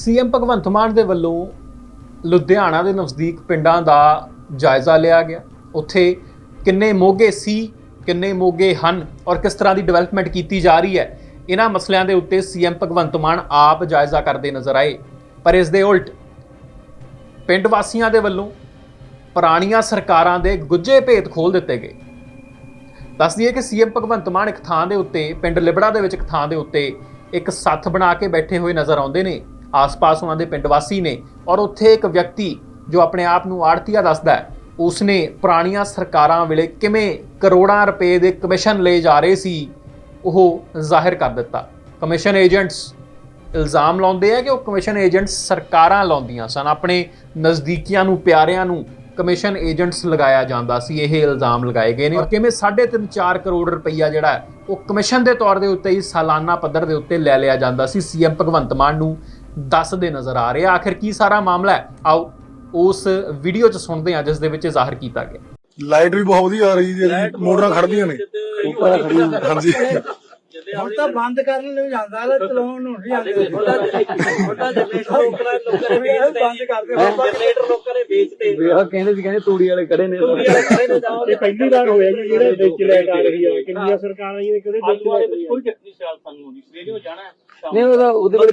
CM Bhagwant Mann ਦੇ ਵੱਲੋਂ ਲੁਧਿਆਣਾ ਦੇ ਨਜ਼ਦੀਕ ਪਿੰਡਾਂ ਦਾ ਜਾਇਜ਼ਾ ਲਿਆ ਗਿਆ। ਉੱਥੇ ਕਿੰਨੇ ਮੋਗੇ ਸੀ, ਕਿੰਨੇ ਮੋਗੇ ਹਨ ਔਰ ਕਿਸ ਤਰ੍ਹਾਂ ਦੀ ਡਿਵੈਲਪਮੈਂਟ ਕੀਤੀ ਜਾ ਰਹੀ ਹੈ, ਇਹਨਾਂ ਮਸਲਿਆਂ ਦੇ ਉੱਤੇ ਸੀਐਮ ਭਗਵੰਤ ਮਾਨ ਆਪ ਜਾਇਜ਼ਾ ਕਰਦੇ ਨਜ਼ਰ ਆਏ। ਪਰ ਇਸ ਦੇ ਉਲਟ ਪਿੰਡ ਵਾਸੀਆਂ ਦੇ ਵੱਲੋਂ ਪੁਰਾਣੀਆਂ ਸਰਕਾਰਾਂ ਦੇ ਗੁੱਜੇ ਭੇਤ ਖੋਲ ਦਿੱਤੇ ਗਏ। ਦੱਸ ਦਈਏ ਕਿ ਸੀਐਮ ਭਗਵੰਤ ਮਾਨ ਇੱਕ ਥਾਂ ਦੇ ਉੱਤੇ, ਪਿੰਡ ਲਿਬੜਾ ਦੇ ਵਿੱਚ ਇੱਕ ਥਾਂ ਦੇ ਉੱਤੇ ਇੱਕ ਸੱਥ ਬਣਾ ਕੇ ਬੈਠੇ ਹੋਏ ਨਜ਼ਰ ਆਉਂਦੇ ਨੇ। ਆਸ-ਪਾਸ ਉਹਨਾਂ ਦੇ ਪਿੰਡ ਵਾਸੀ ਨੇ ਔਰ ਉੱਥੇ ਇੱਕ ਵਿਅਕਤੀ ਜੋ ਆਪਣੇ ਆਪ ਨੂੰ ਆੜਤੀਆ ਦੱਸਦਾ ਹੈ, ਉਸਨੇ ਪੁਰਾਣੀਆਂ ਸਰਕਾਰਾਂ ਵੇਲੇ ਕਿਵੇਂ ਕਰੋੜਾਂ ਰੁਪਏ ਦੇ ਕਮਿਸ਼ਨ ਲਏ ਜਾ ਰਹੇ ਸੀ, ਉਹ ਜ਼ਾਹਿਰ ਕਰ ਦਿੱਤਾ। ਕਮਿਸ਼ਨ ਏਜੰਟਸ ਇਲਜ਼ਾਮ ਲਾਉਂਦੇ ਆ ਕਿ ਉਹ ਕਮਿਸ਼ਨ ਏਜੰਟਸ ਸਰਕਾਰਾਂ ਲਾਉਂਦੀਆਂ ਸਨ। ਆਪਣੇ ਨਜ਼ਦੀਕੀਆਂ ਨੂੰ, ਪਿਆਰਿਆਂ ਨੂੰ ਕਮਿਸ਼ਨ ਏਜੰਟਸ ਲਗਾਇਆ ਜਾਂਦਾ ਸੀ। ਇਹ ਇਲਜ਼ਾਮ ਲਗਾਏ ਗਏ ਨੇ। ਔਰ ਕਿਵੇਂ 3.5 4 ਕਰੋੜ ਰੁਪਈਆ ਜਿਹੜਾ ਉਹ ਕਮਿਸ਼ਨ ਦੇ ਤੌਰ ਦੇ ਉੱਤੇ ਹੀ ਸਾਲਾਨਾ ਪੱਧਰ ਦੇ ਉੱਤੇ ਲੈ ਲਿਆ ਜਾਂਦਾ ਸੀ। ਸੀਐਮ ਭਗਵੰਤ ਮਾਨ ਨੂੰ ਦੱਸਦੇ ਨਜ਼ਰ ਆ ਰਹੇ ਆ। ਆਖਿਰ ਕੀ ਸਾਰਾ ਮਾਮਲਾ ਹੈ? ਆਓ ਉਸ ਵੀਡੀਓ 'ਚ ਸੁਣਦੇ ਹਾਂ ਜਿਸ ਦੇ ਵਿੱਚ ਜ਼ਾਹਰ ਕੀਤਾ ਗਿਆ। ਲਾਈਟ ਵੀ ਬਹੁਤ ਵਧੀਆ ਆ ਰਹੀ ਜੀ ਮੋਟਰਾਂ ਖੜਦੀਆਂ ਨੇ। ਹਾਂਜੀ। ਹੁਣ ਤਾਂ ਬੰਦ ਕਰਨ ਨੂੰ ਜਾਂਦਾ ਲੈ ਚਲਾਉਣ ਨੂੰ ਨਹੀਂ ਜਾਂਦੇ। ਬੰਦ ਕਰਦੇ। ਵਿਆਹ ਕਹਿੰਦੇ ਸੀ ਕਹਿੰਦੇ ਤੂੜੀ ਵਾਲੇ ਖੜੇ ਨੇ। ਇਹ ਪਹਿਲੀ ਵਾਰ ਹੋਇਆ ਜੀ ਜਿਹੜੇ ਵਿੱਚ ਲੈਟ ਆ ਰਹੀ ਆ ਕਿੰਨੀਆਂ ਸਰਕਾਰਾਂ ਜੀ ਨੇ ਕਦੇ ਵਿੱਚ ਵਾਲੇ ਲੈਟ ਵਿੱਚ ਕੋਈ ਚੱਕਰੀ ਸਿਆਲ ਸਾਨੂੰ ਆਉਂਦੀ। ਸਵੇਰੇ ਜਾਣਾ ਹੈ, ਸ਼ਾਮ ਨਹੀਂ ਉਹਦਾ ਉਹਦੇ ਵੇਲੇ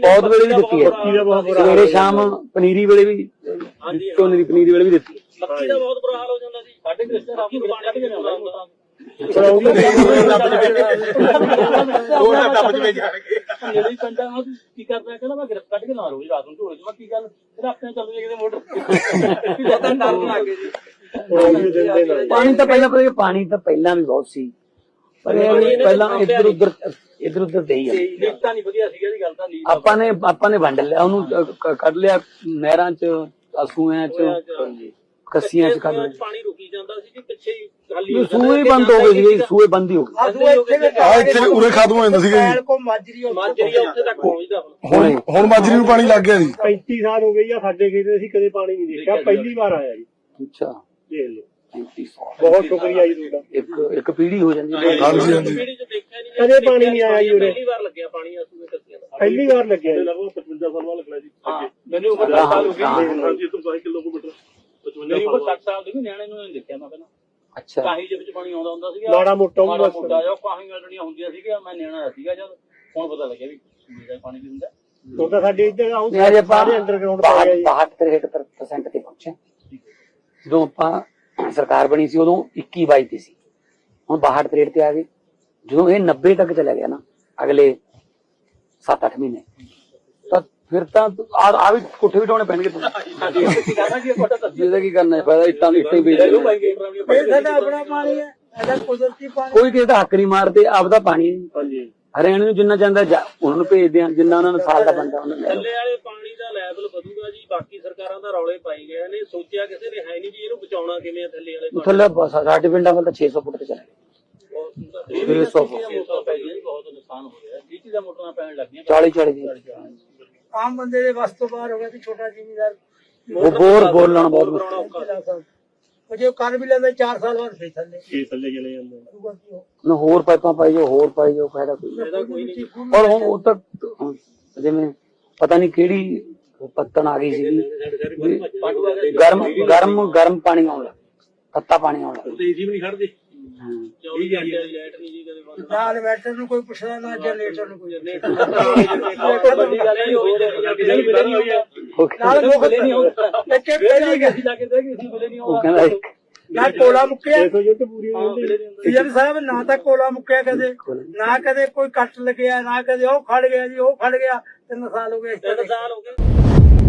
ਪੌਦ ਵੇਲੇ ਵੀ ਦਿੱਤੀ ਮੱਕੀ ਦਾ ਹੈ ਬਹੁਤ ਬੁਰਾ ਸਵੇਰੇ ਸ਼ਾਮ ਪਨੀਰੀ ਵੇਲੇ ਵੀ ਝੋਨੇ ਦੀ ਪਨੀਰੀ ਵੇਲੇ ਵੀ ਦਿੱਤੀ ਮੱਕੀ ਦਾ ਬਹੁਤ ਬੁਰਾ ਹਾਲ ਹੋ ਜਾਂਦਾ ਸੀ। ਸਾਡੇ ਰਿਸ਼ਤੇਦਾਰ ਆਪਣੀ ਪਾਣੀ ਕੱਢ ਕੇ ਲਿਆਉਂਦਾ ਹੁੰਦਾ ਪਰ ਉਹ ਵੀ ਜਿਹੜੀ ਪਿੰਡਾਂ ਨੂੰ ਕੀ ਕਰਦਾ ਕਹਿੰਦਾ ਮੈਂ ਗ੍ਰਿਫ ਕੱਢ ਕੇ ਲਾ ਰੋਜ਼ ਰਾਤ ਨੂੰ ਢੋਲੇ ਚ ਮੈਂ ਕੀ ਗੱਲ? ਫਿਰ ਆਪਣੇ ਚੱਲ ਜੇ ਕਿਤੇ ਮੋਟਰ। ਪਤਾ ਡਰ ਲੱਗ ਗਏ ਜੀ। ਉਹ ਵੀ ਦਿੰਦੇ ਨੇ। ਪਾਣੀ ਤਾਂ ਪਹਿਲਾਂ ਪਰ ਪਾਣੀ ਤਾਂ ਪਹਿਲਾਂ ਵੀ ਬਹੁਤ ਸੀ। ਪਰ ਪਹਿਲਾਂ ਇੱਧਰ ਉੱਧਰ ਇੱਧਰ ਉੱਧਰ ਦੇ ਹੀ ਆ ਨੀਤਾਂ ਨਹੀਂ ਵਧੀਆ ਸੀਗਾ ਜੀ ਗੱਲ ਤਾਂ ਨੀਤ ਆਪਾਂ ਨੇ ਆਪਾਂ ਨੇ ਵੰਡ ਲਿਆ। ਉਹਨੂੰ ਕੱਢ ਲਿਆ ਨਹਿਰਾਂ ਚ ਅਸੂਆਂ ਚ। ਕੱਸੀਆਂ ਚ ਕੱਢ ਲਿਆ। ਪਾਣੀ ਰੁਕੀ ਜਾਂਦਾ ਸੀ ਕਿ ਪਿੱਛੇ ਹੀ ਸੂਏ ਬੰਦ ਹੋ ਗਏ ਜੀ ਸੂਏ ਬੰਦ ਹੀ ਹੋ ਗਏ। ਆ ਇੱਥੇ ਉਰੇ ਖਤਮ ਹੋ ਜਾਂਦਾ ਸੀਗਾ ਜੀ। ਕੋ ਮਾਜਰੀ ਉੱਥੇ ਮਾਜਰੀ ਆ ਉੱਥੇ ਤੱਕ ਪਹੁੰਚਦਾ ਹੁਣ। ਹੁਣ ਹੁਣ ਮਾਜਰੀ ਨੂੰ ਪਾਣੀ ਲੱਗ ਗਿਆ ਜੀ। 35 ਸਾਲ ਹੋ ਗਏ ਆ ਸਾਡੇ ਖੇਤ ਅਸੀਂ ਕਦੇ ਪਾਣੀ ਨਹੀਂ ਦੇਖਿਆ। ਪਹਿਲੀ ਵਾਰ ਆਇਆ ਜੀ। ਅੱਛਾ। ਦੇਖ ਲਓ। 3500 ਬਹੁਤ ਸ਼ੁਕਰੀਆ ਜੀ ਤੁਹਾਡਾ। ਇੱਕ ਇੱਕ ਪੀੜੀ ਹੋ ਜਾਂਦੀ ਹੈ। ਹਾਂਜੀ ਹਾਂਜੀ। ਪੀੜੀ ਚ ਦੇਖਿਆ ਨਹੀਂ ਕਦੇ ਪਾਣੀ ਨਹੀਂ ਆਇਆ ਜੀ ਉਰੇ। ਪਹਿਲੀ ਵਾਰ ਲੱਗਿਆ ਪਾਣੀ ਅਸੂਏ ਕੱਸੀਆਂ ਦਾ। ਪਹਿਲੀ ਵਾਰ ਲੱਗਿਆ ਜੀ। ਲਗਭਗ 55 ਸਾਲ ਬਾਅਦ ਲੱਗਣਾ ਜੀ। ਮੈਨੂੰ ਉਮਰ 10 ਸਾਲ ਹੋ ਗਈ। ਹਾਂਜੀ ਤੋਂ 10 ਕਿਲੋਮੀਟਰ। 55 ਮੇਰੀ ਉਮਰ 60 ਸਾਲ ਦੀ ਵੀ ਨਿਆਣੇ ਨੂੰ ਨਹੀਂ ਦੇਖਿਆ ਮੈਂ ਪਹਿਲਾਂ। ਅੱਛਾ। ਕਾਹੀ ਦੇ ਵਿੱਚ ਪਾਣੀ ਆਉਂਦਾ ਹੁੰਦਾ ਸੀਗਾ। ਮਾੜਾ ਮੋਟਾ ਮਾੜਾ ਬਸ। ਮੋਟਾ ਜਿਹਾ ਕਾਹੀ ਗੱਡਣੀਆਂ ਹੁੰਦੀਆਂ ਸੀਗੀਆਂ ਮੈਂ ਨਿਆਣਾ ਸੀਗਾ ਜਦ ਹੁਣ ਪਤਾ ਲੱਗਿਆ ਵੀ ਦਾ ਪਾਣੀ ਵੀ ਹੁੰਦਾ ਹੁਣ ਤਾਂ ਸਾਡੇ ਇੱਧਰ ਆਉਂ ਨਹੀਂ ਅਜੇ ਆਪਾਂ ਸਾਰੇ ਅੰਡਰਗਰਾਉਂਡ ਪਾ ਗਿਆ ਜੀ। 62 ਤੇ ਪਹੁੰਚੇ। ਜਦੋਂ ਆਪਾਂ ਸਰਕਾਰ ਬਣੀ ਸੀ ਉਦੋਂ 21 22 ਤੇ ਸੀ। ਹੁਣ 62 ਤਰੇੜ ਤੇ ਆ ਗਏ। ਜਦੋਂ ਇਹ 90 ਤੱਕ ਚਲਾ ਗਿਆ ਨਾ ਅਗਲੇ 7-8 ਮਹੀਨੇ। ਫਿਰ ਤਾਂ ਆ ਆ ਵੀ ਕੋਠੇ ਵੀ ਢਾਉਣੇ ਪੈਣਗੇ ਤੁਹਾਨੂੰ ਜਿਹਦਾ ਕੀ ਕਰਨਾ ਹੈ ਫਾਇਦਾ ਇੱਟਾਂ ਇੱਟਾਂ ਹੀ ਵੇਚ ਦੇਣਾ। ਇਹ ਸਾਡਾ ਆਪਣਾ ਪਾਣੀ ਹੈ ਇਹਦਾ ਕੁਦਰਤੀ ਪਾਣੀ ਕੋਈ ਕਿਸੇ ਦਾ ਹੱਕ ਨਹੀਂ ਮਾਰਦੇ ਆਪਦਾ ਪਾਣੀ ਹੈ। ਹਾਂਜੀ ਹਰਿਆਣੇ ਨੂੰ ਜਿੰਨਾ ਚਾਹੁੰਦਾ ਜਾ ਉਹਨਾਂ ਨੂੰ ਭੇਜਦੇ ਆ ਜਿੰਨਾ ਉਹਨਾਂ ਨੂੰ ਸਾਲ ਦਾ ਬੰਦਾ ਉਹਨਾਂ ਨੂੰ। ਥੱਲੇ ਵਾਲੇ ਪਾਣੀ ਦਾ ਲੈਵਲ ਵਧੂਗਾ ਜੀ ਬਾਕੀ ਸਰਕਾਰਾਂ ਦਾ ਰੌਲੇ ਪਾਈ ਗਏ ਨੇ ਸੋਚਿਆ ਕਿਸੇ ਨੇ ਹੈ ਨਹੀਂ ਵੀ ਇਹਨੂੰ ਬਚਾਉਣਾ ਕਿਵੇਂ ਆ ਥੱਲੇ ਵਾਲੇ ਪਾਣੀ ਥੱਲੇ ਬਸ ਸਾਡੇ ਪਿੰਡਾਂ ਵੱਲ ਤਾਂ 600 ਫੁੱਟ ਤੇ ਚਲੇ ਗਏ ਬਹੁਤ ਛੇ ਸੌ। ਮੋਟਰਾਂ ਪੈ ਗਈਆਂ ਜੀ ਬਹੁਤ ਨੁਕਸਾਨ ਹੋ ਰਿਹਾ ਡੀਟੀ ਦਾ ਮੋਟਰਾਂ ਪੈਣ ਲੱਗੀਆਂ 40 40 ਦੀ ਆਮ ਬੰਦੇ ਦੇ ਵਸ ਤੋਂ ਬਾਹਰ ਹੋ ਗਿਆ ਤੇ ਛੋਟਾ ਜ਼ਿਮੀਦਾਰ ਉਹ ਬੋਰ ਲਾਉਣਾ ਬਹੁਤ ਮੁਸ਼ਕਿਲ। ਉਹ ਜੇ ਕਰ ਵੀ ਲੈਂਦਾ 4 ਸਾਲ ਬਾਅਦ ਫੇਰ ਥੱਲੇ ਇਹ ਥੱਲੇ ਚਲੇ ਜਾਂਦੇ ਨੇ। ਕੀ ਹੋਰ ਪਾਈਪਾਂ ਪਾਈ ਜਾਓ ਹੋਰ ਪਾਈ ਜਾਓ ਫਾਇਦਾ ਕੋਈ ਨਹੀਂ। ਔਰ ਹੁਣ ਉਹ ਤੱਕ ਜਿਵੇਂ ਪਤਾ ਨਹੀਂ ਕਿਹੜੀ ਪੱਤਨ ਆ ਗਈ ਸੀ ਗਰਮ ਗਰਮ ਗਰਮ ਪਾਣੀ ਆਉਣ ਲੱਗਾ ਤੱਤਾ ਪਾਣੀ ਆਉਣ ਲੱਗਾ ਤੇਜ਼ੀ ਵੀ ਨਹੀਂ ਖੜਦੇ ਹਾਂ। 24 ਘੰਟੇ ਲਾਈਟ ਨਹੀਂ ਜੀ ਨਾ ਇਨਵਰਟਰ ਨੂੰ ਕੋਈ ਪੁੱਛਦਾ ਨਾ ਜਨਰੇਟਰ ਨੂੰ ਕੋਈ ਵੱਡੀ ਗੱਲ ਨਹੀਂ ਹੋਈ ਨਹੀਂ ਬਿਲੇ ਨਹੀਂ ਹੋਇਆ ਉਹ ਕਹਿੰਦਾ- ਨਾਲ ਮੁੱਖ ਬਿਲੇ ਨਹੀਂ ਹੋਇਆ ਇੱਕ ਪਹਿਲੀ ਗੱਲ ਜਾ ਕੇ ਦੇਖ ਸੀ ਬਿਲੇ ਨਹੀਂ ਉਹ ਕਹਿੰਦਾ ਇੱਕ। ਨਾ ਕੋਲਾ ਮੁੱਕਿਆ। 600 ਯੂਨਿਟ ਪੂਰੀ ਹੋ ਜਾਂਦੀ। ਸੀਐਮ ਸਾਹਿਬ ਨਾ ਤਾਂ ਕੋਲਾ ਮੁੱਕਿਆ ਕਦੇ ਨਾ ਕਦੇ ਕੋਈ ਕੱਟ ਲੱਗਿਆ ਨਾ ਕਦੇ ਉਹ ਖੜ ਗਿਆ ਜੀ ਉਹ ਖੜ ਗਿਆ ਤਿੰਨ ਸਾਲ ਹੋ ਗਏ। ਤਿੰਨ ਸਾਲ ਹੋ ਗਏ।